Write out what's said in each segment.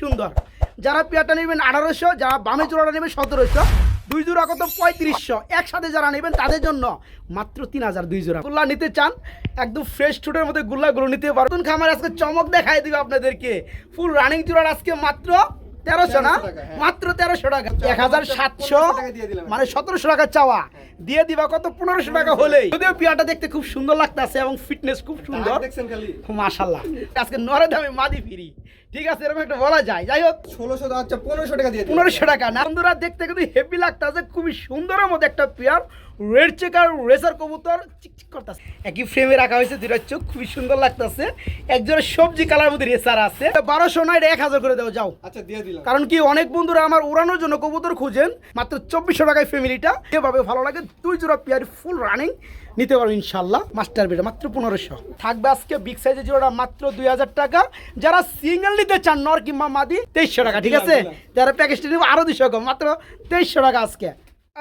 সুন্দর। যারা পেয়ারটা নেবেন আঠারোশো যারা বামে জোড়াটা নেবেন সতেরোশো দুই জোড়া কত? পঁয়ত্রিশশো। একসাথে যারা নেবেন তাদের জন্য মাত্র তিন হাজার দুই জোড়া। গুল্লা নিতে চান একদম ফ্রেশ ছুটের মধ্যে গুল্লাগুলো নিতে পারবেন নতুন খামার আজকে চমক দেখাই দিবে আপনাদেরকে। ফুল রানিং জোড়ার আজকে মাত্র তেরোশো না? 1300 টাকা, হ্যাঁ। মাত্র তেরোশো টাকা। এক হাজার সাতশো 1500 টাকা দিয়ে দিলাম। মানে সতেরোশো টাকা চাওয়া। দিয়ে দিবা কত? পনেরোশো টাকা হলেই। যদিও পিয়াটা দেখতে খুব সুন্দর লাগতেছে এবং ফিটনেস খুব সুন্দর। মাশাল্লাহ আজকে নরে দামে মাদি ফিরি। ঠিক আছে এরকম একটা বলা যায়। যাই হোক ষোলোশো আচ্ছা পনেরোশো টাকা দিয়ে পনেরোশো টাকা। না বন্ধুরা দেখতে কিন্তু হেভি লাগতেছে খুবই সুন্দরের মধ্যে একটা পেয়ার। রেড চেকার রেসার কবুতর চিকচিক করতেছে। একই ফ্রেমে রাখা হয়েছে দুইটা চোখ খুবই সুন্দর লাগতেছে। একজনের সবজি কালার মধ্যে রেসার আছে। বারোশো না এটা এক হাজার করে দাও যাও। আচ্ছা দিয়ে দিলাম। কারণ কি অনেক বন্ধুরা আমার উড়ানোর জন্য কবুতর খুঁজেন মাত্র চব্বিশশো টাকায় ফ্যামিলিটা যেভাবে ভালো লাগে দুই জোড়া পেয়ার ফুল রানিং নিতে পারো ইনশাল্লাহ মাস্টার বেটা মাত্র পনেরোশো। থাকবে আজকে বিগ সাইজের জোড়া মাত্র দুই হাজার টাকা। যারা সিঙ্গেল নিতে চান নর কিংবা মাদি তেইশশো টাকা ঠিক আছে? যারা প্যাকেজটা নেবে আরও দুশো কম মাত্র তেইশশো টাকা আজকে।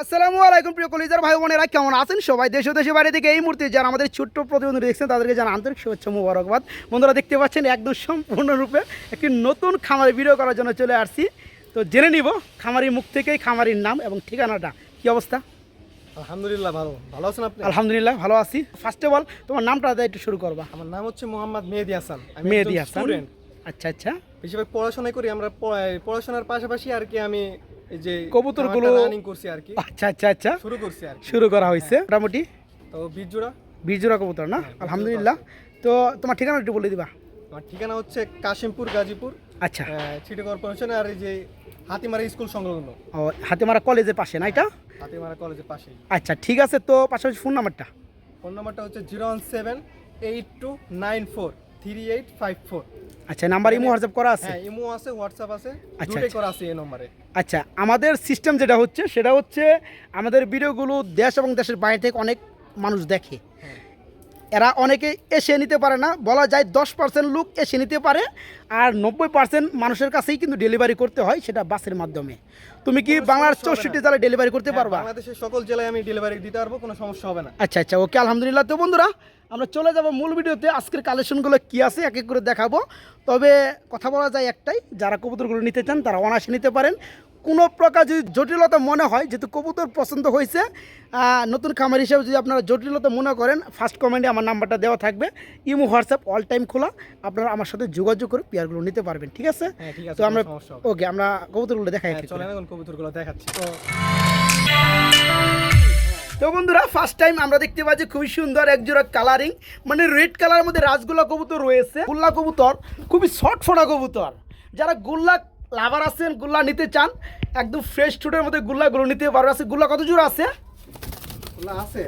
আসসালামু আলাইকুম প্রিয় কলিজার ভাই বোনেরা কেমন আছেন সবাই? দেশ ও দেশের বাইরে থেকে এই মুহূর্তে যারা আমাদের ছোট্ট প্রতিবন্ধী দেখছেন তাদেরকে জানা আন্তরিক শুভেচ্ছা মুবারকবাদ। বন্ধুরা দেখতে পাচ্ছেন একদম সম্পূর্ণরূপে একটি নতুন খামারে ভিডিও করার জন্য চলে আসছি। তো জেনে নিব খামারির মুখ থেকেই খামারির নাম এবং ঠিকানাটা। কি অবস্থা? আলহামদুলিল্লাহ ভালো। ভালো আছেন আপনি? আলহামদুলিল্লাহ ভালো আছি। ফার্স্ট অফ অল তোমার নামটা একটু শুরু করবা। আমার নাম হচ্ছে মোহাম্মদ মেহেদি হাসান। মেহেদি হাসান। আচ্ছা আচ্ছা। বেশিরভাগ পড়াশোনা করি আমরা পড়াশোনার পাশাপাশি আর কি আমি যে কবুতরগুলো- রানিং করছি আর কি। আচ্ছা আচ্ছা আচ্ছা। শুরু করছি আর শুরু করা হয়েছে মোটামুটি? তো বীজজোড়া বীজরা কবুতর না? হ্যাঁ, আলহামদুলিল্লাহ। তো তোমার ঠিকানা একটু বলে দিবা। আমার ঠিকানা হচ্ছে কাশিমপুর গাজীপুর। আচ্ছা। সিটি কর্পোরেশন আর এই যে হাতিমারা স্কুল সংলগ্ন। ও হাতেমারা কলেজের পাশে না এটা? হাতিমারা কলেজের পাশেই। আচ্ছা ঠিক আছে তো পাশাপাশি ফোন নাম্বারটা ফোন নাম্বারটা হচ্ছে zero one seven eight two nine four three eight five four. আচ্ছা নাম্বার ইমো হোয়াটসঅ্যাপ করা আছে? হ্যাঁ ইমো আছে হোয়াটসঅ্যাপ আছে আচ্ছা, দুটোই আচ্ছা। করা আছে এই নম্বরে। আচ্ছা আমাদের সিস্টেম যেটা হচ্ছে সেটা হচ্ছে আমাদের ভিডিওগুলো দেশ এবং দেশের বাইরে থেকে অনেক মানুষ দেখে। এরা অনেকে এসে নিতে পারে না বলা যায় দশ পার্সেন্ট লোক এসে নিতে পারে আর নব্বই পার্সেন্ট মানুষের কাছেই কিন্তু ডেলিভারি করতে হয় সেটা বাসের মাধ্যমে। তুমি কি বাংলার চৌষট্টি জেলায় ডেলিভারি করতে হ্যাঁ, পারবা? বাংলাদেশের সকল জেলায় আমি ডেলিভারি দিতে পারব কোনো সমস্যা হবে না। আচ্ছা আচ্ছা ওকে আলহামদুলিল্লাহ। তো বন্ধুরা আমরা চলে যাব মূল ভিডিওতে। আজকের কালেকশনগুলো কি আছে এক এক করে দেখাবো। তবে কথা বলা যায় একটাই যারা কবুতরগুলো নিতে চান তারা অনায়াসে নিতে পারেন। কোনো প্রকার যদি জটিলতা মনে হয় যেহেতু কবুতর পছন্দ হয়েছে নতুন খামার হিসেবে যদি আপনারা জটিলতা মনে করেন ফার্স্ট কমেন্টে আমার নাম্বারটা দেওয়া থাকবে। ইমো হোয়াটসঅ্যাপ অল টাইম খোলা। আপনারা আমার সাথে যোগাযোগ করে পেয়ারগুলো নিতে পারবেন ঠিক আছে? হ্যাঁ তো আমরা ওকে আমরা কবুতরগুলো দেখাই হ্যাঁ। কবুতরগুলো দেখাচ্ছি। তো বন্ধুরা ফার্স্ট টাইম আমরা দেখতে পাচ্ছি খুবই সুন্দর একজোড়া কালারিং মানে রেড কালারের মধ্যে রাজগোল্লা কবুতর রয়েছে। গোল্লা কবুতর খুবই শর্ট ফোটা কবুতর। যারা গুল্লা লাভার আছেন গুল্লা নিতে চান একদম ফ্রেশ ছুটের মধ্যে গুল্লাগুলো নিতে পারবে। আছে গুল্লা কত জোড়া আছে? আছে।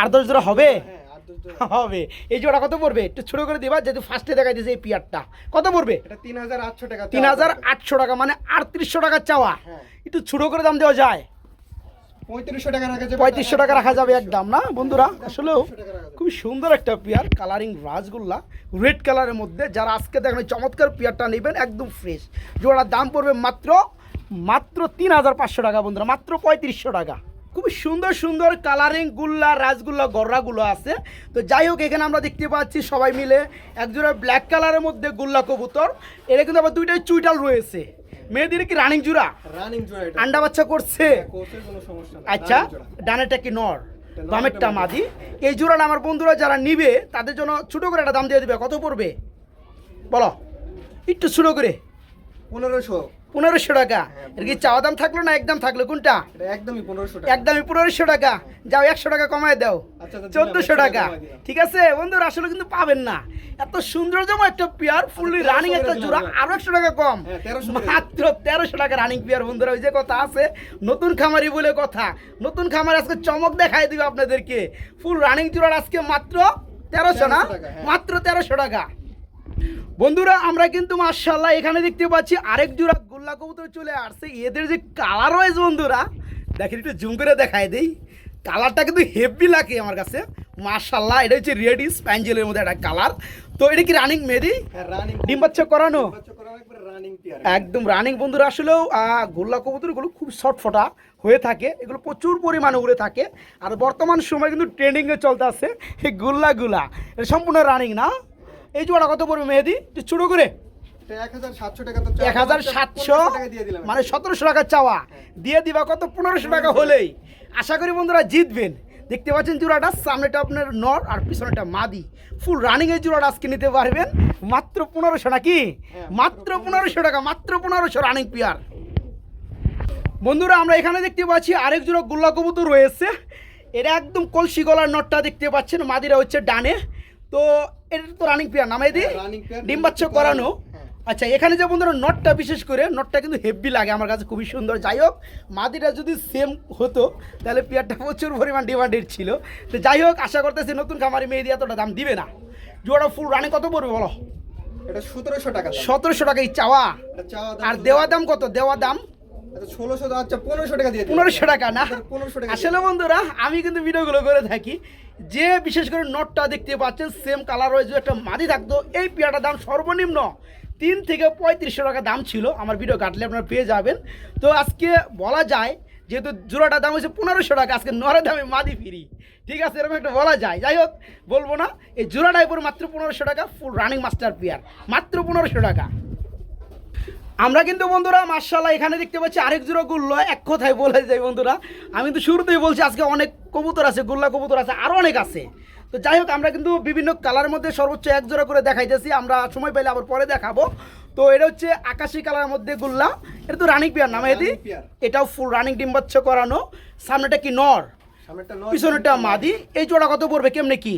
আট দশ জোড়া হবে? হ্যাঁ আর দুটো হবে। এই জোড়া কত পড়বে? একটু ছোট করে দিবা যেহেতু ফার্স্টে দেখা দিয়েছে এই পিয়ারটা। কত পড়বে? তিন হাজার আটশো টাকা তিন হাজার আটশো টাকা মানে আটত্রিশশো টাকা চাওয়া। হ্যাঁ। একটু ছোট করে দাম দেওয়া যায়। পঁয়ত্রিশশো টাকা রাখা যাবে। পঁয়ত্রিশশো টাকা রাখা যাবে একদম না বন্ধুরা? আসলেও 3500 টাকা রাখা যাবে। খুবই সুন্দর একটা পেয়ার কালারিং রাজগোল্লা রেড কালারের মধ্যে। যারা আজকে দেখেন চমৎকার পেয়ারটা নেবেন একদম ফ্রেশ জোড়ার দাম পড়বে মাত্র মাত্র তিন হাজার পাঁচশো টাকা বন্ধুরা মাত্র পঁয়ত্রিশশো টাকা। খুবই সুন্দর সুন্দর কালারিং গুল্লা রাজগুল্লা গররাগুলো আছে। তো যাই হোক এখানে আমরা দেখতে পাচ্ছি সবাই মিলে একজোড়া ব্ল্যাক কালারের মধ্যে গুল্লা কবুতর। এটা কিন্তু আবার দুইটাই চুইটাল রয়েছে। মেয়েদের কি রানিং জোড়া? রানিং জোড়া আন্ডা বাচ্চা করছে? নেই। আচ্ছা ডানেটা কি নর? নর, বামেরটা মাদি। এই জোড়াটা আমার বন্ধুরা যারা নিবে তাদের জন্য ছোট করে একটা দাম দিয়ে দিবে। কত পড়বে? বলো একটু ছোট করে। পনেরোশো। পনেরোশো টাকা। এর কি চাওয়া দাম থাকল না একদম থাকল? কোনটা? একদমই পনেরোশো টাকা। একদমই পনেরোশো টাকা। যাও একশো টাকা কমায় দাও। আচ্ছা, আচ্ছা, চোদ্দশো টাকা। ঠিক আছে? বন্ধুরা আসলে কিন্তু পাবেন না। এত সৌন্দর্যম একটা পেয়ার ফুললি রানিং একটা জোড়া আরও একশো টাকা কম। হ্যাঁ, 1300 করে মাত্র তেরোশো টাকা রানিং পেয়ার বন্ধুরা ওই যে কথা আছে নতুন খামারি বলে কথা। নতুন খামার আজকে চমক দেখাই দিবে আপনাদেরকে। ফুল রানিং জোড়ার আজকে মাত্র তেরোশো না? 1300 টাকা, হ্যাঁ। মাত্র তেরোশো টাকা। বন্ধুরা আমরা কিন্তু মার্শাল্লাহ এখানে দেখতে পাচ্ছি আরেক জোড়া গোল্লা কবুতর চলে আসছে। এদের যে কালার রয়েছে বন্ধুরা দেখেন একটু জুম করে দেখায় দেই। কালারটা কিন্তু হেভি লাগে আমার কাছে। মার্শাল্লাহ এটা হচ্ছে রেড স্প্যাঞ্জেলের মধ্যে একটা কালার তো এটা কি রানিং হ্যাঁ রানিং ডিম বাচ্চা করানো? রানিং একদম রানিং বন্ধুরা আসলেও গোল্লা কবুতরগুলো খুব শর্ট ফটা হয়ে থাকে। এগুলো প্রচুর পরিমাণে উড়ে থাকে। আর বর্তমান সময় কিন্তু ট্রেন্ডিংয়ে চলতে আছে এই গোল্লাগুলা। এটা সম্পূর্ণ রানিং না? এই জোড়া কত পড়বে মেহেদি? একটু ছোটো করে। এক হাজার সাতশো মানে সতেরোশো টাকা চাওয়া। দিয়ে দিবা কত? পনেরোশো টাকা হলেই। আশা করি বন্ধুরা জিতবেন। দেখতে পাচ্ছেন জোড়াটা সামনেটা আপনার নর আর পিছনেটা মাদি। ফুল রানিং এর জোড়াটা আজকে নিতে পারবেন। মাত্র পনেরোশো নাকি? হ্যাঁ, মাত্র পনেরোশো। টাকা মাত্র পনেরোশো রানিং পিয়ার বন্ধুরা আমরা এখানে দেখতে পাচ্ছি আরেক জোড়া গোল্লা কবুতর রয়েছে। এটা একদম কলসি গলার নটটা দেখতে পাচ্ছেন। মাদিরা হচ্ছে ডানে। তো এটা তো রানিং পিয়ার নামাই দিই হ্যাঁ, ডিম বাচ্চা করানো। আচ্ছা এখানে যে বন্ধুরা নটটা বিশেষ করে নটটা কিন্তু হেভি লাগে আমার কাছে খুবই সুন্দর। যাই হোক মাদিটা যদি সেম হতো তাহলে পেয়ারটা প্রচুর পরিমাণ ডিমান্ডেড ছিল। তো যাই হোক আশা করতেছি নতুন খামারি মেয়ে দিয়ে এতটা দাম দিবে না। জোড়া ফুল রানে কত পড়বে বলো? এটা সতেরোশো টাকা সতেরোশো চাওয়া। এটা চাওয়া আর দেওয়া দাম কত? দেওয়া দাম? আচ্ছা পনেরোশো টাকা টাকা না? টাকা আসলে বন্ধুরা আমি কিন্তু ভিডিওগুলো করে থাকি। যে বিশেষ করে নটটা দেখতে পাচ্ছেন সেম কালার রয়েছে একটা মাদি থাকতো এই পেয়ারটার দাম সর্বনিম্ন তিন থেকে পঁয়ত্রিশশো টাকা দাম ছিল। আমার ভিডিও কাটলে আপনারা পেয়ে যাবেন। তো আজকে বলা যায়, যেহেতু জোড়াটার দাম হচ্ছে পনেরোশো টাকা, আজকে নরের দামে মাদি ফিরি। ঠিক আছে, এরকম একটা বলা যায়। যাই হোক, বলব না, এই জোড়াটাই পরে মাত্র পনেরোশো টাকা ফুল রানিং মাস্টার পেয়ার মাত্র পনেরোশো টাকা। আমরা কিন্তু বন্ধুরা মার্শাল্লাহ এখানে দেখতে পাচ্ছি আরেক জোড়া গুল্লো। এক কথায় বলে যায় বন্ধুরা, আমি তো শুরুতেই বলছি, আজকে অনেক কবুতর আছে, গুল্লা কবুতর আছে আরও অনেক আছে। তো যাই হোক আমরা কিন্তু বিভিন্ন কালারের মধ্যে সর্বোচ্চ এক জোড়া করে দেখাইতেছি। আমরা সময় পেলে আবার পরে দেখাবো। তো এটা হচ্ছে আকাশি কালারের মধ্যে গুল্লা। এটা তো রানিং পিয়ার নাম এদি এটাও ফুল রানিং ডিম বাচ্চা করানো। সামনেটা কি নর? পিছনেরটা মাদি। এই জোড়া কত পড়বে? কেমনে কি?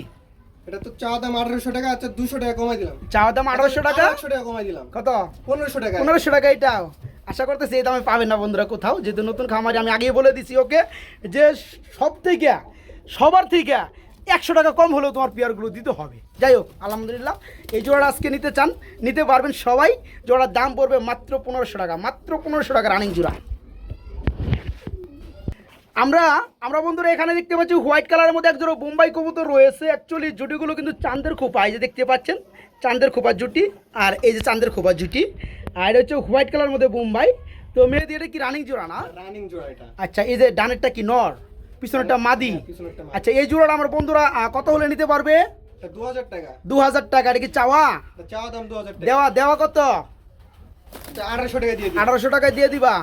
এটা তো চাওয়া দাম আঠারোশো টাকা আচ্ছা দুশো টাকা কমাই দিলাম। চাওয়া দাম আঠারোশো টাকা? টাকা কমাই দিলাম। কত? পনেরোশো টাকা। পনেরোশো টাকা এটাও আশা করতেছি এই দামে পাবেন না বন্ধুরা কোথাও। যেহেতু নতুন খামারি আমি আগেই বলে দিছি ওকে? যে সব থেকে সবার থেকে একশো টাকা কম হলেও তোমার পেয়ারগুলো দিতে হবে। যাই হোক আলহামদুলিল্লাহ এই জোড়াটা আজকে নিতে চান নিতে পারবেন সবাই। জোড়ার দাম পড়বে মাত্র পনেরোশো টাকা মাত্র পনেরোশো টাকা রানিং জোড়া। আমরা আমরা বন্ধুরা এখানে দেখতে পাচ্ছি হোয়াইট কালারের মধ্যে একজোড়া বোম্বাই কবুতর রয়েছে। অ্যাকচুয়ালি জুটিগুলো কিন্তু চাঁদের খোপা এই যে দেখতে পাচ্ছেন চাঁদের খোপার জুটি আর এই যে চাঁদের খোপার জুটি। আর এটা হচ্ছে হোয়াইট কালারের মধ্যে বোম্বাই তো মেয়েদের এটা কি রানিং জোড়া না? রানিং জোড়া এটা। আচ্ছা এই যে ডানেরটা কি নর? পিছনেরটা মাদি। হ্যাঁ, আচ্ছা এই জোড়াটা আমার বন্ধুরা কত হলে নিতে পারবে? দু হাজার টাকা। দু হাজার টাকা এটা কি চাওয়া? চাওয়া দাম দু হাজার দেওয়া দেওয়া কত? আঠারোশো টাকা দিয়ে আঠারোশো টাকায় দিয়ে দিবা?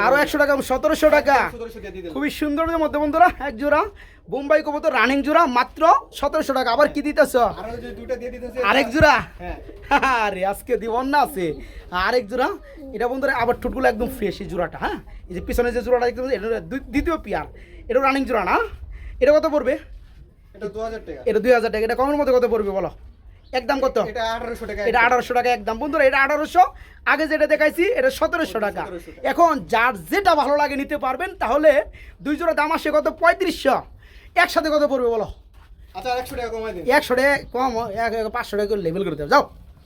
আরও একশো টাকা সতেরোশো টাকা। খুবই সুন্দরের মধ্যে বন্ধুরা এক জোড়া বোম্বাই রানিং জোড়া মাত্র সতেরোশো টাকা। আবার কি দিতেছ? আরেক জোড়া? হ্যাঁ। আরে আজকে দিবন না আছে। আরেক জোড়া এটা বন্ধুরা আবার ঠোঁটগুলো একদম ফ্রেশ এই জোড়াটা হ্যাঁ? এই যে পিছনে যে জোড়াটা দেখতে এটা দ্বিতীয় পিয়ার এটা রানিং জোড়া না? এটা কত পড়বে? এটা দু হাজার টাকা। এটা দুই হাজার টাকা। এটা কমের মধ্যে কত পড়বে বলো? একদম কত? এটা আঠারোশো টাকা এটা আঠারোশো টাকা একদম বন্ধুরা এটা আঠারোশো। আগে যেটা দেখাইছি এটা সতেরোশো টাকা। এখন যার যেটা ভালো লাগে নিতে পারবেন তাহলে দুই জোড়া দাম আসে কত? পঁয়ত্রিশশো। একসাথে কত পড়বে বলো? আচ্ছা একশো টাকা কমাই দিন। একশো টাকা কম পাঁচশো টাকা করে লেভেল করে দেবো যাও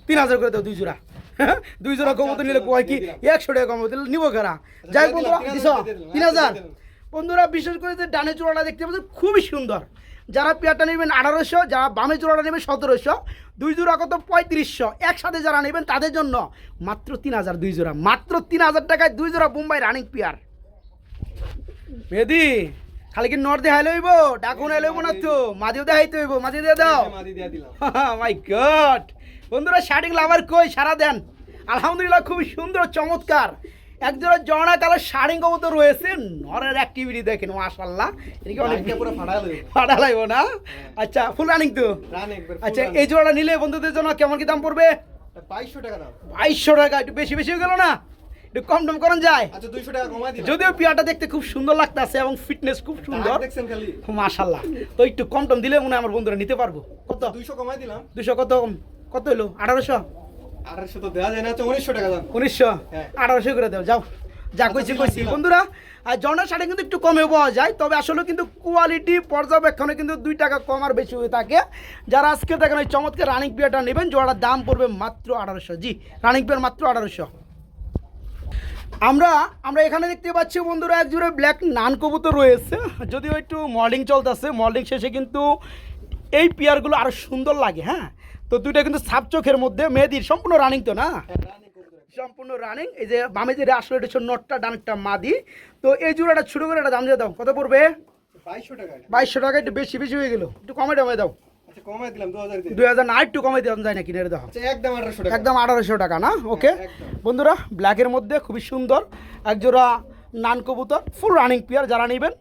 তিন হাজার করে দেবো দুই জোড়া। দুই জোড়া আচ্ছা, কমতো নিলে আচ্ছা, কয় কি? একশো টাকা কমতো নিবো কারা আচ্ছা, যাই বন্ধুরা তিন হ্যাঁ, হাজার বন্ধুরা বিশেষ করে যে ডানে জোড়াটা দেখতে পাচ্ছেন খুবই সুন্দর। যারা পেয়ারটা নেবেন আঠারোশো যারা বামে জোড়াটা নেবেন সতেরোশো দুই জোড়া কত? পঁয়ত্রিশশো। একসাথে যারা নেবেন তাদের জন্য মাত্র তিন হাজার দুই জোড়া। মাত্র তিন হাজার টাকায় দুই জোড়া বোম্বাই রানিং পেয়ার। মেদি খালি কি নর দেখাই লইব ডাকুন লইব না তো। মাদিও দেখাইতে হইব মাদি দিয়ে দাও। মাই গড বন্ধুরা শার্টিং লাভার কই? সারা দেন। আলহামদুলিল্লাহ খুবই সুন্দর চমৎকার। একজোড়া জর্না কালার শাড়ি কবুতর রয়েছে। নরের অ্যাক্টিভিটি দেখেন মাশাল্লাহ এদিকে অনেক লাইনটা পুরো ফাটা লাগবো না? আচ্ছা ফুল রানিং তো? রান আচ্ছা এই জোড়াটা নিলে বন্ধুদের জন্য কেমন কি দাম পড়বে? বাইশশো টাকা দাম। বাইশশো টাকা একটু বেশি বেশি হয়ে গেল না? একটু কম টম করেন যায়। আচ্ছা দুইশো টাকা কমাই যদিও পিয়াটা দেখতে খুব সুন্দর লাগতেছে এবং ফিটনেস খুব সুন্দর। মাশাল্লাহ তো একটু কম টম দিলে মনে হয় আমার বন্ধুরা নিতে পারব। কত? দুইশো কমাই দিলাম। দুশো কত? কত হলো? আঠারোশো? আঠারোশো তো দেওয়া যায় না উনিশশো টাকা দাম। উনিশশো? হ্যাঁ। আঠারোশো করে দাও যাও। যা আচ্ছা, কইছি কইছি। বন্ধুরা আর শাড়ি কিন্তু একটু কমে পাওয়া যায় তবে আসলে কিন্তু কোয়ালিটি পর্যবেক্ষণে কিন্তু দুই টাকা কম আর বেশি হয়ে থাকে। যারা আজকে দেখেন ওই চমৎকার রানিং পিয়ারটা নেবেন জোড়ার দাম পড়বে মাত্র আঠারোশো জি রানিং পিয়ার মাত্র আঠারোশো আমরা আমরা এখানে দেখতে পাচ্ছি বন্ধুরা এক জোড়ে ব্ল্যাক নান কবুতর রয়েছে। যদিও একটু মল্ডিং চলতেছে মল্ডিং শেষে কিন্তু এই পেয়ারগুলো আরও সুন্দর লাগে হ্যাঁ? তো দুইটা কিন্তু সাপ চোখের মধ্যে মেয়েদির সম্পূর্ণ রানিং তো না? সম্পূর্ণ রানিং এই যে বামে যে আসলে এটা হচ্ছে নটটা ডানটা মাদি। তো এই জোড়াটা ছোটো করে একটা দাম দিয়ে দাও কত পড়বে? বাইশশো টাকা বাইশশো টাকা একটু বেশি বেশি হয়ে গেল। একটু কমে দামে দাও। আচ্ছা দিলাম দুই হাজার না একটু কমাই দেওয়া যায় না কিনে দেখো আচ্ছা একদম আঠারোশো টাকা। একদম আঠারোশো টাকা না? ওকে হ্যাঁ, বন্ধুরা ব্ল্যাকের মধ্যে খুবই সুন্দর। একজোড়া নান কবুতর ফুল রানিং পেয়ার যারা নেবেন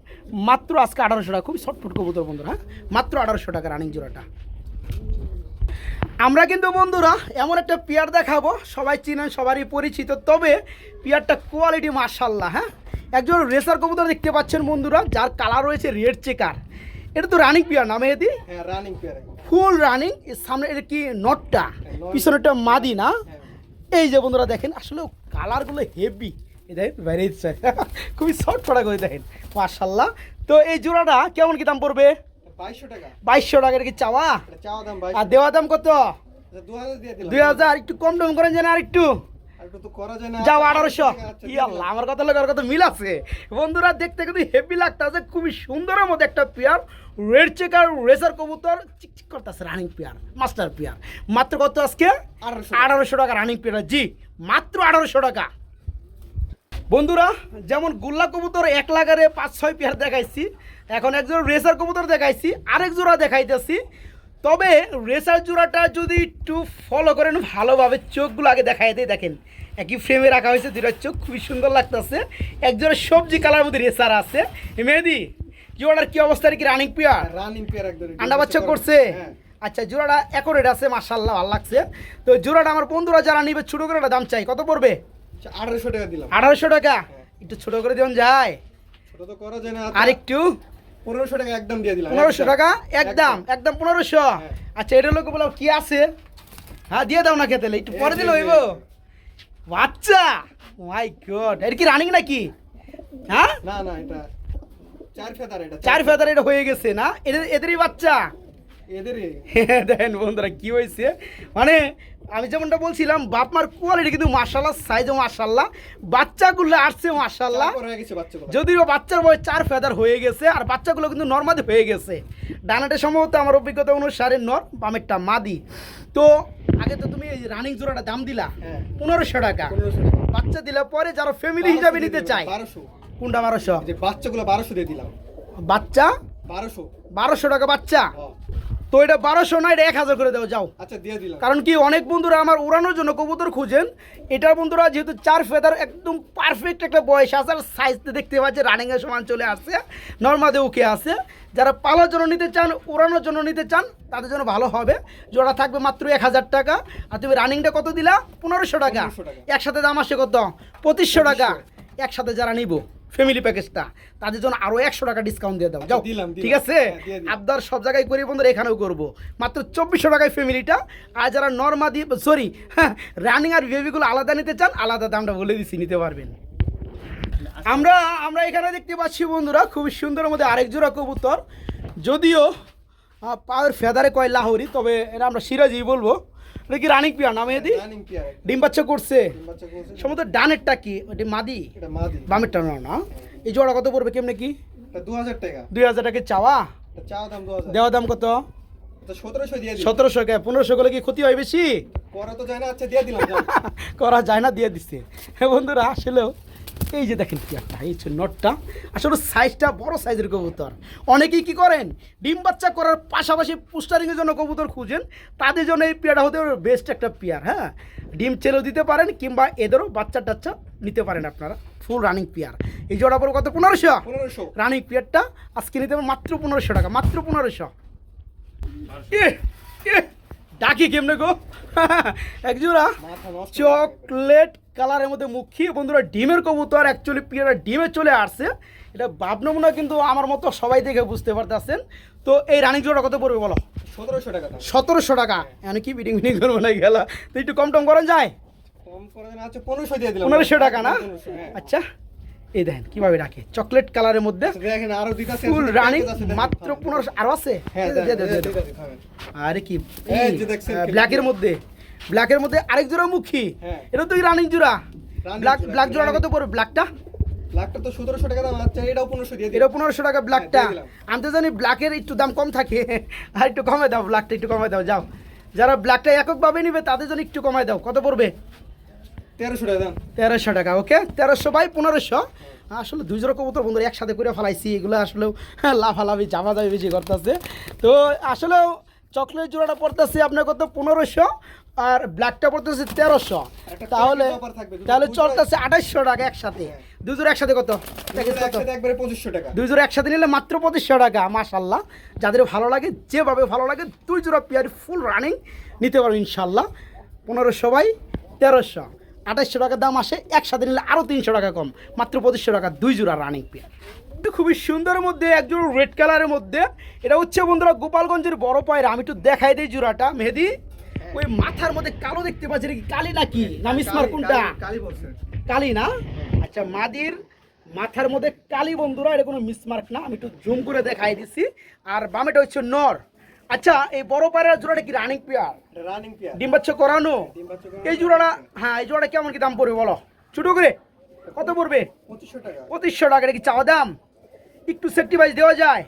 মাত্র আজকে আঠারোশো টাকা। খুবই শর্টফুট কবুতর বন্ধুরা হ্যাঁ? মাত্র আঠারোশো টাকা রানিং জোড়াটা। আমরা কিন্তু বন্ধুরা এমন একটা পেয়ার দেখাবো। সবাই চিনেন সবারই পরিচিত। তবে পেয়ারটা কোয়ালিটি মার্শাল্লাহ হ্যাঁ? একজন রেসার কবুতর দেখতে পাচ্ছেন বন্ধুরা যার কালার রয়েছে রেড চেকার এটা তো রানিং পেয়ার না মেহেদি? হ্যাঁ রানিং পেয়ার ফুল রানিং সামনে এটা কি নটটা নট। পিছনেরটা মাদি না? হ্যাঁ। এই যে বন্ধুরা দেখেন আসলে কালারগুলো হেভি দেখেন ভ্যারিয়েছে খুবই শর্ট ফটা করে দেখেন মার্শাল্লাহ তো এই জোড়াটা কেমন কি দাম পড়বে? বাইশশো টাকা। বাইশশো টাকার কি চাওয়া? এটা চাওয়া দাম বাইশ আর দেওয়া দাম কত? দু হাজার দিয়ে দিলাম। দুই হাজার একটু কম টম করেন যেন আর একটু আর একটু তো করা যায় না। যাও আঠারোশো। দিয়ে আল্লাহ দিলাম। আমার কথা লোক কথা মিল আছে? বন্ধুরা দেখতে কিন্তু হেভি লাগতেছে খুবই সুন্দরের মধ্যে একটা পেয়ার। রেড চেকার রেসার কবুতর চিকচিক করতেছে রানিং পেয়ার মাস্টার পেয়ার। মাত্র কত আজকে? আঠারোশো টাকা। Running pair. জি মাত্র আঠারোশো টাকা। বন্ধুরা যেমন গুল্লা কবুতর এক লাগারে পাঁচ ছয় পেয়ার দেখাইছি এখন একজন রেসার কবুতর দেখাইছি আরেক জোড়া দেখাইতেছি। তবে রেসার জোড়াটা যদি একটু ফলো করেন ভালোভাবে চোখগুলো আগে দেখাই দিয়ে দেখেন। একই ফ্রেমে রাখা হয়েছে দুটা চোখ খুবই সুন্দর লাগতেছে। একজনের সবজি কালার মধ্যে রেসার আছে। মেহেদি জোড়াটার কি অবস্থা? কি রানিং পেয়ার রানিং পেয়ার একদম আন্ডা বাচ্চা করছে? হ্যাঁ। আচ্ছা জোড়াটা একরেট আছে মার্শাল্লাহ ভালো লাগছে। তো জোড়াটা আমার বন্ধুরা যারা নিবে ছোটো করে দাম চাই। কত পড়বে? আচ্ছা, আঠারোশো টাকা দিলাম। আঠারোশো টাকা। একটু ছোট করে দেওয়া যায়। ছোট তো করা যায় না আর একটু পনেরোশো টাকা একদম দিয়ে দিলাম পনেরোশো টাকা? একদম একদম। পনেরোশো? হ্যাঁ। আচ্ছা এটা লোক কি আছে? হ্যাঁ দিয়ে দাও না খেতে একটু পরে দিলে হইব। বাচ্চা মাই গড এটা কি রানিং নাকি? হ্যাঁ? না না এটা চার ফেদার এটা চার ফেদার। এটা হয়ে গেছে না? এদের এদেরই বাচ্চা। এদেরই। দেখেন বন্ধুরা কি হয়েছে? মানে আমি যেমনটা বলছিলাম বাপ মার কোয়ালিটি কিন্তু মার্শাল্লাহ সাইজও মার্শাল্লাহ বাচ্চাগুলো আসছে মার্শাল্লাহ যদিও বাচ্চার বয়স চার ফেদার হয়ে গেছে আর বাচ্চাগুলো কিন্তু নর্মাদি হয়ে গেছে। ডানাটা সম্ভবত আমার অভিজ্ঞতা অনুসারে নর বামেরটা মাদি। তো আগে তো তুমি এই রানিং জোড়াটা দাম দিলা হ্যাঁ। পনেরোশো টাকা। বাচ্চা দিলে পরে যারা ফ্যামিলি হিসাবে নিতে চায়। বারোশো। কোনটা বারোশো? বাচ্চাগুলো বারোশো দিয়ে দিলাম। বাচ্চা? বারোশো। বারোশো টাকা বাচ্চা। তো এটা বারোশো না এটা এক হাজার করে দাও যাও। আচ্ছা দিয়ে দিলাম। কারণ কি অনেক বন্ধুরা আমার উড়ানোর জন্য কবুতর খুঁজেন। এটার বন্ধুরা যেহেতু চার ফেদার একদম পারফেক্ট একটা বয়স আছে আর সাইজ দেখতে পাচ্ছে রানিংয়ের সমান চলে আসছে নর্মাদে উকে আছে। যারা পালার জন্য নিতে চান উড়ানোর জন্য নিতে চান তাদের জন্য ভালো হবে। জোড়া থাকবে মাত্র এক হাজার টাকা। আর তুমি রানিংটা কত দিলা? পনেরোশো টাকা। 1500 টাকা। একসাথে দাম আসে কত? পঁচিশশো টাকা। একসাথে যারা নিব। ফ্যামিলি প্যাকেজটা তাদের জন্য আরও একশো টাকা ডিসকাউন্ট দিয়ে দাও। যাও। আচ্ছা। ঠিক আছে? হ্যাঁ, আবদার সব জায়গায় করি বন্ধুরা এখানেও করব। মাত্র চব্বিশশো টাকায় ফ্যামিলিটা আর যারা নর্মাদি সরি হ্যাঁ রানিং আর বেবিগুলো আলাদা নিতে চান আলাদা দামটা বলে দিচ্ছি নিতে পারবেন। আমরা আমরা এখানে দেখতে পাচ্ছি বন্ধুরা খুবই সুন্দরের মধ্যে আরেক জোড়া কবুতর। যদিও পায়ের ফেদারে কয় লাহরি তবে এটা আমরা সিরাজি বলব। এটা কি রানিং পিয়ার? নামে দি ডিম বাচ্চা করছে। সম্ভবত ডানেরটা কি? এটা মাদি। বামেরটা না না? এই জোড়া কত পড়বে কেমনে কি? দু হাজার টাকা। দুই হাজার টাকা চাওয়া? চাওয়া দাম দেওয়া দাম কত? সতেরোশো কে পনেরোশো করলে কি ক্ষতি হয় বেশি? করা তো যায় না আচ্ছা দিয়ে দিলাম করা যায় না দিয়ে দিচ্ছে হ্যাঁ বন্ধুরা আসলেও এই যে দেখেন একটা এই হচ্ছে নটটা আসলে সাইজটা বড় সাইজের কবুতর। অনেকেই কি করেন? ডিম বাচ্চা করার পাশাপাশি পুস্টারিংয়ের জন্য কবুতর খুঁজেন। তাদের জন্য এই পেয়ারটা হতে বেস্ট একটা পেয়ার হ্যাঁ? ডিম চেলেও দিতে পারেন কিংবা এদেরও বাচ্চা টাচ্চা নিতে পারেন আপনারা। Full running pair. এই জোড়া পরে কত? পনেরোশো? পনেরোশো। রানিং পেয়ারটা আজকে নিতে মাত্র পনেরোশো টাকা মাত্র পনেরোশো। ডাকি কেমনে গো? একজোড়া চকলেট কালারের মধ্যে মুখী। বন্ধুরা ডিমের কবুতর অ্যাকচুয়ালি পিয়ারা ডিমে চলে আসছে। এটা বাপ নমুনা কিন্তু আমার মতো সবাই দেখে বুঝতে পারতেছেন। তো এই রানিং জোড়া কত পড়বে বলো? সতেরোশো টাকা সতেরোশো টাকা। মানে কি বিডিং বিডিং করব না গেল? তো একটু কম টম করা যায় পনেরোশো টাকা না? হ্যাঁ। আচ্ছা। এই দেখেন কীভাবে রাখে? চকলেট কালারের মধ্যে আচ্ছা, দেখেন আরও ফুল রানিং মাত্র পনেরোশো আরও আছে? হ্যাঁ। আরে কি ব্ল্যাকের মধ্যে ব্ল্যাকের মধ্যে আরেক জোড়া মুখী। হ্যাঁ। এটা তো রানিং জোড়া। ব্ল্যাক ব্ল্যাক জোড়াটা কত পড়বে? ব্ল্যাকটা তো টাকা দাম আচ্ছা এটাও পনেরোশো দিয়ে এটা টাকা ব্ল্যাকটা। আমি তো জানি ব্ল্যাকের একটু দাম কম থাকে। আর একটু কমে দাও ব্ল্যাকটা একটু কমে দাও যাও। যারা ব্ল্যাকটা এককভাবে নিবে তাদের জন্য একটু কমায় দাও। কত পড়বে? তেরোশো টাকা তেরোশো টাকা ওকে তেরোশো বাই পনেরোশো। আসলে দুই জোড়া কবুতর বন্ধুরা একসাথে করে ফেলাইছি এগুলো আসলেও লাফালাফি জামা দাবি বেশি করতেছে। তো আসলেও চকলেট জোড়াটা পড়তেছে আপনার কত পনেরোশো আর ব্ল্যাকটা পড়তেছে তেরোশো। তাহলে তাহলে চলতেছে আঠাশশো টাকা একসাথে। দুজোর একসাথে কত? কত? একসাথে একবারে পঁচিশশো টাকা। দুই জোড়া একসাথে নিলে মাত্র পঁচিশশো টাকা মাশাল্লাহ যাদের ভালো লাগে যেভাবে ভালো লাগে দুই জোড়া পেয়ার ফুল রানিং নিতে পারো ইনশাল্লাহ পনেরোশো বাই তেরোশো। আঠাশশো টাকা দাম আসে একসাথে নিলে আরও তিনশো টাকা কম। মাত্র পঁচিশশো টাকা দুই জোড়া রানিং পেয়ার এটা খুবই সুন্দরের মধ্যে একজন রেড কালারের মধ্যে। এটা হচ্ছে বন্ধুরা গোপালগঞ্জের বড় পায়রা। আমি একটু দেখাই দিই জোড়াটা। মেহেদি ওই মাথার মধ্যে কালো দেখতে পাচ্ছি নাকি কি কালি নাকি? না মিসমার কালি- কোনটা? কালি- না? আচ্ছা মাদির মাথার মধ্যে কালি বন্ধুরা এটা কোনো মিসমার্ক না। আমি একটু জুম করে দেখাই দিচ্ছি আর বামেটা হচ্ছে নর। আচ্ছা এই বড় পায়রা জোড়াটা কি রানিং পেয়ার রানিং পেয়ার ডিম বাচ্চা করানো। এই জোড়াটা হ্যাঁ এই জোড়াটা কেমন কি দাম পড়বে বলো? ছোট করে? কত পড়বে? পঁচিশশো টাকা। পঁচিশশো টাকা এটা কি চাওয়া দাম? একটু সেফটি বাইজ দেওয়া যায়?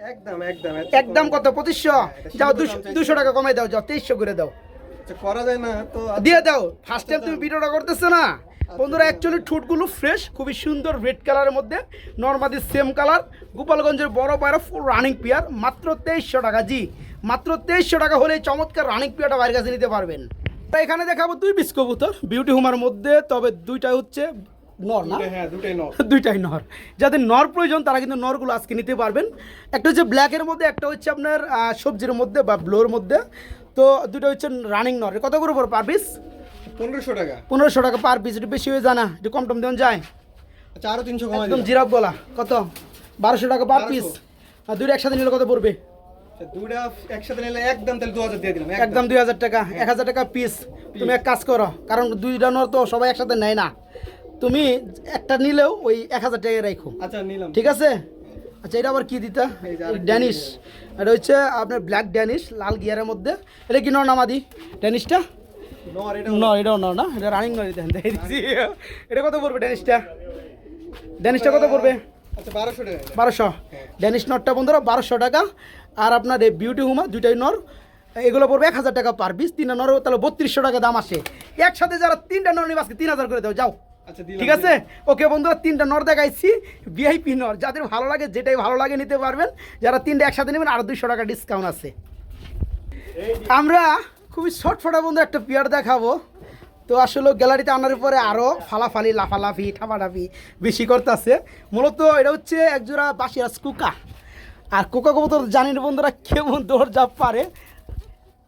একদম একদম একদম। কত? পঁচিশশো? এটা যাও দুশো টাকা কমাই দাও যাও তেইশশো করে দাও। আচ্ছা, করা যায় না তো দিয়ে দাও ফার্স্ট টাইম তুমি ভিডিওটা করতেছো না? বন্ধুরা অ্যাকচুয়ালি ঠোঁটগুলো ফ্রেশ খুবই সুন্দর রেড কালারের মধ্যে। নর্মাদি সেম কালার গোপালগঞ্জের বড় পায়রা ফুল রানিং পেয়ার মাত্র তেইশশো টাকা। জি মাত্র তেইশশো টাকা হলে চমৎকার রানিং পেয়ারটা বাইরের কাছে নিতে পারবেন। তা এখানে দেখাবো দুই পিস কবুতর বিউটি হুমার মধ্যে তবে দুইটা হচ্ছে নর না? হ্যাঁ দুইটাই নর। যাদের নর প্রয়োজন তারা কিন্তু নরগুলো আজকে নিতে পারবেন। একটা হচ্ছে ব্ল্যাকের মধ্যে একটা হচ্ছে আপনার সবজির মধ্যে বা ব্লোর মধ্যে। তো দুটো হচ্ছে রানিং নর কত করে পার পিস পনেরোশো টাকা? পনেরোশো টাকা পার পিস একটু বেশি হয়ে জানা একটু কম টম দেওয়া যায়। আচ্ছা আরও তিনশো কমাই একদম। জিরাপ গলা কত? বারোশো টাকা পার পিস আর দুটো একসাথে নিলে কত পড়বে? আচ্ছা, দুইটা একসাথে নিলে একদম তাহলে দু হাজার দিয়ে দিলাম একদম দুই হাজার টাকা এক হাজার টাকা পিস তুমি এক কাজ করো কারণ দুইটা নর তো সবাই একসাথে নেয় না। তুমি একটা নিলেও ওই এক হাজার টাকা রাখো আচ্ছা নিলাম। ঠিক আছে? আচ্ছা এটা আবার কি দিতা? ড্যানিশ। এটা হচ্ছে আপনার ব্ল্যাক ড্যানিশ লাল গিয়ারের মধ্যে। এটা কি নর নামাদি ড্যানিশটা? নর ন এটাও ন না এটা রানিং দেখেন দিচ্ছি এটা কত পড়বে ড্যানিশটা ড্যানিশটা কত পড়বে? আচ্ছা বারোশো টাকা। বারোশো। ড্যানিশ নটটা বন্ধুরা বারোশো টাকা। আর আপনার এই বিউটি হুমা দুইটাই নর এগুলো পড়বে এক হাজার টাকা পার পিস তিনটা নর তাহলে বত্রিশশো টাকা দাম আসে। একসাথে যারা তিনটা নর নিবে আজকে তিন হাজার করে দাও যাও। আচ্ছা ঠিক আছে? ওকে বন্ধুরা তিনটা নর দেখাইছি। ভিআইপি নর যাদের ভালো লাগে যেটাই ভালো লাগে নিতে পারবেন। যারা তিনটা একসাথে নেবেন আরও দুইশো টাকা ডিসকাউন্ট আছে। আমরা খুবই শর্ট ফটা বন্ধু একটা পেয়ার দেখাবো। তো আসলে গ্যালারিতে আনার পরে আরও ফালাফালি, লাফালাফি, ঠাপাঠাপি বেশি করতেছে। মূলত এটা হচ্ছে একজোড়া বাসিরাজ কুকা। আর কুকা কবুতর জানি না বন্ধুরা কেমন দৌড় জাপ পারে।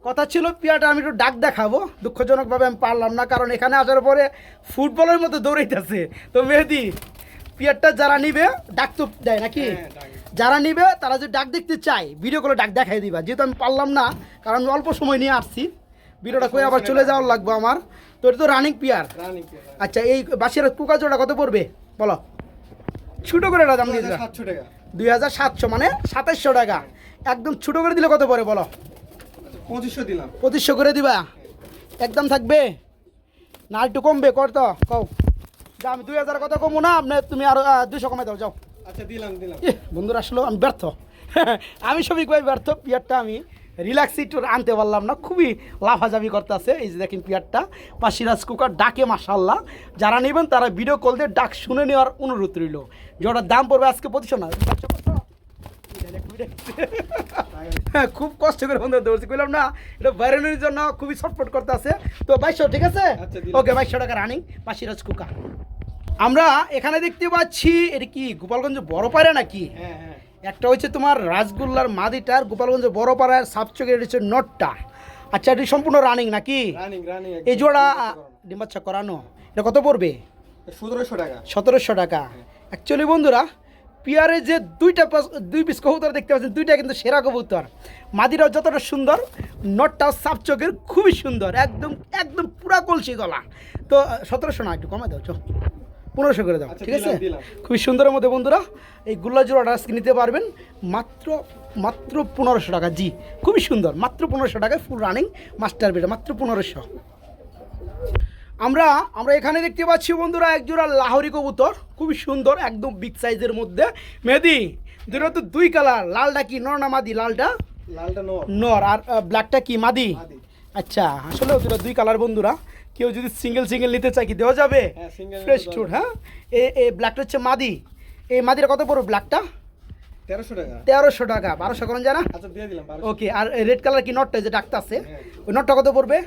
কথা ছিল পিয়াটা আমি একটু ডাক দেখাবো। দুঃখজনকভাবে আমি পারলাম না, কারণ এখানে আসার পরে ফুটবলের মতো দৌড়াইতেছে। তো মেহেদি পিয়ারটা যারা নিবে ডাক তো দেয় নাকি? হ্যাঁ, যারা নিবে তারা যদি ডাক দেখতে চায় ভিডিও করে ডাক দেখাই দিবা। যেহেতু আমি পারলাম না কারণ আমি অল্প সময় নিয়ে আসছি। ভিডিওটা করে আবার চলে যাওয়ার লাগবে আমার। তো এটা তো রানিং পিয়ার আচ্ছা এই বাসির কুকা জোড়া কত পড়বে? বলো। ছোটো করে এটা দাম দিয়ে সাতশো টাকা। দুই হাজার সাতশো মানে সাতাশশো টাকা। একদম ছোটো করে দিলে কত পড়ে বলো? পঁচিশশো দিলাম। পঁচিশশো করে দিবা। একদম থাকবে? না একটু কমবে কর তো কও। যা আমি দুই হাজার কথা কমো না? আপনি তুমি আরও দুশো কমে দাও যাও। আচ্ছা দিলাম দিলাম। বন্ধুরা আসলে আমি ব্যর্থ। আমি সবই কই ব্যর্থ পিয়ারটা আমি রিল্যাক্স একটু আনতে পারলাম না খুবই লাফাজাবি করতেছে। এই যে দেখেন পিয়ারটা পাশিরাজ সিরাজ কুকার ডাকে মাসাল্লাহ যারা নেবেন তারা ভিডিও কল দিয়ে ডাক শুনে নেওয়ার অনুরোধ রইল। যেটার দাম পড়বে আজকে পঁচিশশো না হ্যাঁ খুব কষ্ট করে বন্ধু ধরছি কইলাম না এটা বাইরানোর জন্য খুবই ছটফট করতে আছে তো বাইশশো ঠিক আছে? আচ্ছা, ওকে বাইশশো টাকা রানিং পাশিরাজ কুকা। আমরা এখানে দেখতে পাচ্ছি এটা কি গোপালগঞ্জ বড় পায়রা নাকি? হ্যাঁ হ্যাঁ। একটা হচ্ছে তোমার রাসগোল্লার মাদিটার গোপালগঞ্জ বড় পাড়ার সাবচকের এটা হচ্ছে নটটা। আচ্ছা এটি সম্পূর্ণ রানিং নাকি? রানিং রানিং এই জোড়া ডিম্বাচ্ছা করানো এটা কত পড়বে? সতেরোশো টাকা। সতেরোশো টাকা। অ্যাকচুয়ালি বন্ধুরা পিয়ারে যে দুইটা দুই পিস কবুতর দেখতে পাচ্ছেন দুইটা কিন্তু সেরা কবুতর। মাদিরাও যতটা সুন্দর নটটাও সাপচকের খুবই সুন্দর একদম একদম পুরা কলসি গলা। তো সতেরোশো না একটু কমে দাও চো পনেরোশো করে দাও আচ্ছা, ঠিক আছে। খুবই সুন্দরের মধ্যে বন্ধুরা এই গুল্লা জোড়াটা আজকে নিতে পারবেন মাত্র মাত্র পনেরোশো টাকা জি খুবই সুন্দর মাত্র পনেরোশো টাকায় ফুল রানিং মাস্টার বেটা মাত্র পনেরোশো। আমরা আমরা এখানে দেখতে পাচ্ছি বন্ধুরা এক জোড়া লাহোরি কবুতর খুবই সুন্দর একদম বিগ সাইজের মধ্যে। মেহেদি দুটো তো দুই কালার লালটা কি নর না মাদি? লালটা? লালটা নর। আর ব্ল্যাকটা কি মাদি। আচ্ছা আসলে দুটো দুই কালার বন্ধুরা কেউ যদি সিঙ্গেল সিঙ্গেল নিতে চায় কি দেওয়া যাবে? হ্যাঁ, ফ্রেশ নিতে চুট হ্যাঁ? এ ব্ল্যাকটা হচ্ছে মাদি। এই মাদিরা কত পড়বে ব্ল্যাকটা তেরোশো টাকা? বারোশো করেন জানা আচ্ছা ওকে আর রেড কালার কি নটটা যে ডাক্তার আছে? হ্যাঁ। ওই নটটা কত পড়বে?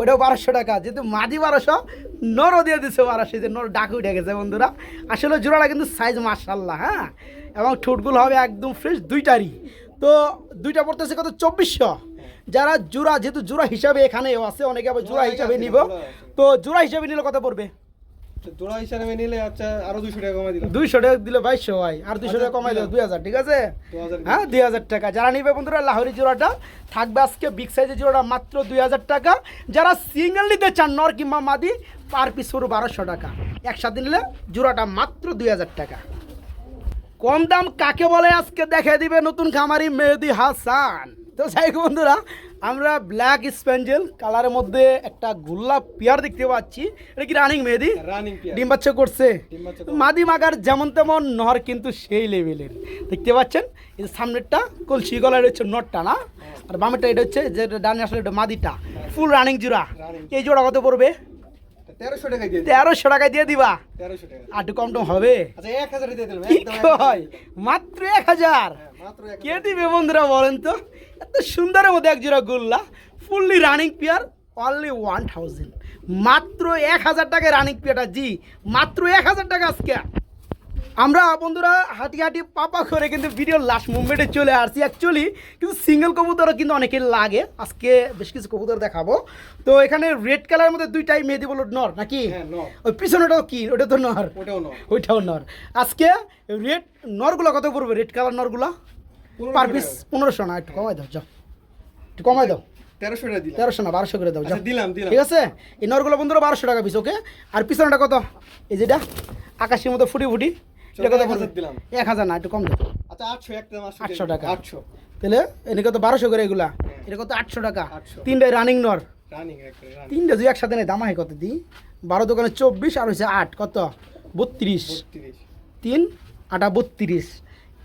ওটাও বারোশো টাকা যেহেতু মাদি বারোশো নরও দিয়ে দিচ্ছে বারোশো যে নর ডাক উঠে গেছে বন্ধুরা। আসলে জোড়াটা কিন্তু সাইজ মার্শাল্লাহ হ্যাঁ? এবং ঠোঁটগুলো হবে একদম ফ্রেশ দুইটারই। তো দুইটা পড়তেছে কত? চব্বিশশো। যারা জোড়া যেহেতু জোড়া হিসাবে এখানেও আছে অনেকে আবার জোড়া হিসাবে নিব। তো জোড়া হিসাবে নিলে কত পড়বে? জোড়া হিসাবে নিলে আচ্ছা আরও দুশো টাকা কমাই দিলাম। দুইশো টাকা দিলে বাইশশো হয় আর দুইশো টাকা আচ্ছা, কমাই দিলাম। দুই হাজার ঠিক আছে? 2000 হ্যাঁ দুই হাজার টাকা। যারা নিবে বন্ধুরা লাহোরি জোড়াটা থাকবে আজকে বিগ সাইজের জোড়াটা মাত্র দুই হাজার টাকা। যারা সিঙ্গেল নিতে চান নর কিংবা মাদি পার পিস পুরো বারোশো টাকা। একসাথে নিলে জোড়াটা মাত্র দুই হাজার টাকা। কম দাম কাকে বলে আজকে? দেখে দিবে নতুন খামারি মেহেদি হাসান। তো যাই বন্ধুরা আমরা ব্ল্যাক স্পেঞ্জেল কালারের মধ্যে একটা গোল্লাপ পেয়ার দেখতে পাচ্ছি। এটা কি রানিং মেহেদি? Running peer. ডিম বাচ্চা করছে। মাদি মাগার যেমন তেমন নহর কিন্তু সেই লেভেলের দেখতে পাচ্ছেন? এই সামনেরটা কলসি গলার হচ্ছে নটটা না? আর বামেরটা এটা হচ্ছে যে ডানে আসলে এটা মাদিটা। ফুল রানিং জোড়া। এই জোড়া কত পড়বে? তেরোশো টাকা দিয়ে টাকায় দিয়ে দিবা? আর একটু কম টম হবে? আচ্ছা। মাত্র এক হাজার? হ্যাঁ, কে। দিবে বন্ধুরা বলেন তো? এত সুন্দরের মধ্যে এক জোড়া গোল্লা fully running pair only one thousand মাত্র এক হাজার টাকায় রানিং পেয়ারটা জি মাত্র এক হাজার টাকা আজকে। আমরা বন্ধুরা হাঁটি হাঁটি পাপা করে কিন্তু ভিডিও লাস্ট মুভমেন্টে চলে আসছি অ্যাকচুয়ালি কিন্তু সিঙ্গেল কবুতরও কিন্তু অনেকের লাগে। আজকে বেশ কিছু কবুতর দেখাবো। তো এখানে রেড কালারের মধ্যে দুইটাই মেহেদি বলো নর নাকি? হ্যাঁ ওই পিছনেটাও কি? ওটা তো নর। ওইটাও নর। আজকে রেড নরগুলো কত পড়বে? রেড কালার নরগুলো? পার পিস পনেরোশো না একটু কমাই দাও যাও। একটু কমাই দাও। তেরোশো টাকা তেরোশো না বারোশো করে দাও আচ্ছা দিলাম দিলাম। ঠিক আছে? এই নরগুলো বন্ধুরা বারোশো টাকা পিস ওকে আর পিছনটা কত? এই যেটা আকাশের মতো ফুটি ফুটি। এটা কত এক হাজার দিলাম। এক হাজার না একটু কম আচ্ছা আটশো একটা আটশো টাকা। আটশো। তাহলে এনে কত? বারোশো করে এগুলা? এটা কত? আটশো টাকা। 800 তিনটে রানিং নর। তিনটে দুই একসাথে নেই দাম হয় কত দিই বারো দোকানে চব্বিশ আর হচ্ছে আট কত? বত্রিশ। তিন আটা বত্রিশ।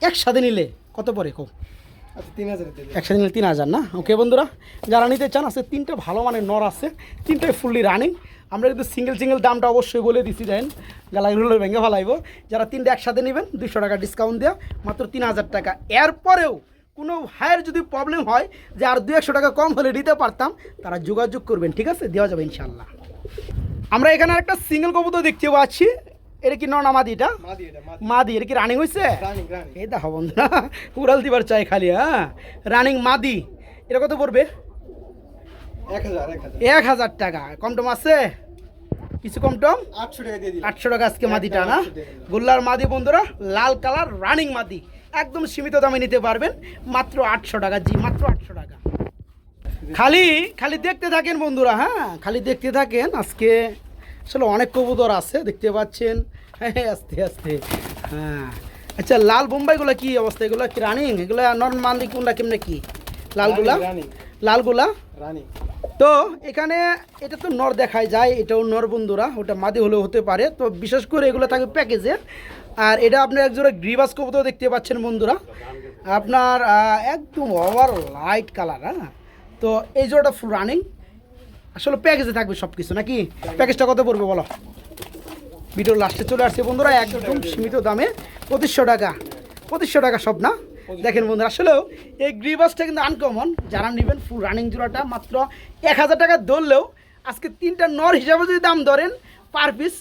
একসাথে নিলে কত পরে কো আচ্ছা একসাথে নিলে তিন হাজার না? ওকে বন্ধুরা যারা নিতে চান আছে তিনটা ভালো মানের নর আছে তিনটাই ফুললি রানিং আমরা কিন্তু সিঙ্গেল সিঙ্গেল দামটা অবশ্যই বলে দিচ্ছি দেন গালাগুলো ভেঙে ফেলাইব। যারা তিনটা একসাথে নেবেন দুশো টাকা ডিসকাউন্ট দেওয়া মাত্র তিন হাজার টাকা। এরপরেও কোনো হায়ের যদি প্রবলেম হয় যে আর দু একশো টাকা কম হলে দিতে পারতাম তারা যোগাযোগ করবেন ঠিক আছে? দেওয়া যাবে ইনশাল্লাহ আমরা এখানে একটা সিঙ্গেল কবুতর দেখতে পাচ্ছি। এটা কি ননামাদি এটা? মাদি এটা কি রানিং হয়েছে এই দেখো বন্ধুরা উড়াল দিবার চাই খালি হ্যাঁ? রানিং মাদি। এটা কত পড়বে? এক হাজার এক টাকা। কম টম আছে? কিছু কম টম? আটশো টাকা দিয়ে আটশো টাকা আজকে মাদিটা না। গোল্লার মাদি বন্ধুরা লাল কালার রানিং মাদি। একদম সীমিত দামে নিতে পারবেন। মাত্র আটশো টাকা জি মাত্র আটশো টাকা। খালি খালি দেখতে থাকেন বন্ধুরা হ্যাঁ খালি দেখতে থাকেন। আজকে আসলে অনেক কবুতর আছে দেখতে পাচ্ছেন। হ্যাঁ আস্তে আস্তে। হ্যাঁ। আচ্ছা লাল বোম্বাইগুলো কি অবস্থা? এগুলো কি রানিং? এগুলো নর্মাল কোনটা কেমনে কি? লালগুলা? লালগুলা? রানিং। তো এখানে এটা তো নর দেখায় যায়, এটাও নর বন্ধুরা, ওটা মাদি হলেও হতে পারে। তো বিশেষ করে এগুলো থাকবে প্যাকেজের। আর এটা আপনি একজোড়া গ্রিবাস কবুতর দেখতে পাচ্ছেন বন্ধুরা। আপনার একদম ওভার লাইট কালার হ্যাঁ? তো এই জোড়াটা ফুল রানিং আসলে প্যাকেজে থাকবে সব কিছু নাকি? প্যাকেজটা কত পড়বে বলো? ভিডিও লাস্টে চলে আসছে বন্ধুরা, একদম সীমিত দামে। পঁচিশশো টাকা পঁচিশশো টাকা সব, না? দেখেন বন্ধুরা আসলেও এই গ্রিবাসটা কিন্তু আনকমন যারা নেবেন ফুল রানিং জোড়াটা মাত্র এক হাজার টাকা ধরলেও আজকে তিনটা নর হিসাবে যদি দাম ধরেন পার পিস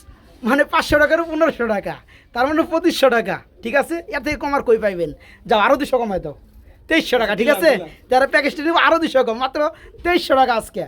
মানে পাঁচশো টাকার পনেরোশো টাকা। তার মানে পঁচিশশো টাকা ঠিক আছে? এর থেকে কম আর কই পাইবেন? যাও আরও দুশো কমায় দাও। তেইশশো টাকা ঠিক আছে। যারা প্যাকেজটা নেবে আরও দুশো কম মাত্র তেইশশো টাকা আজকে।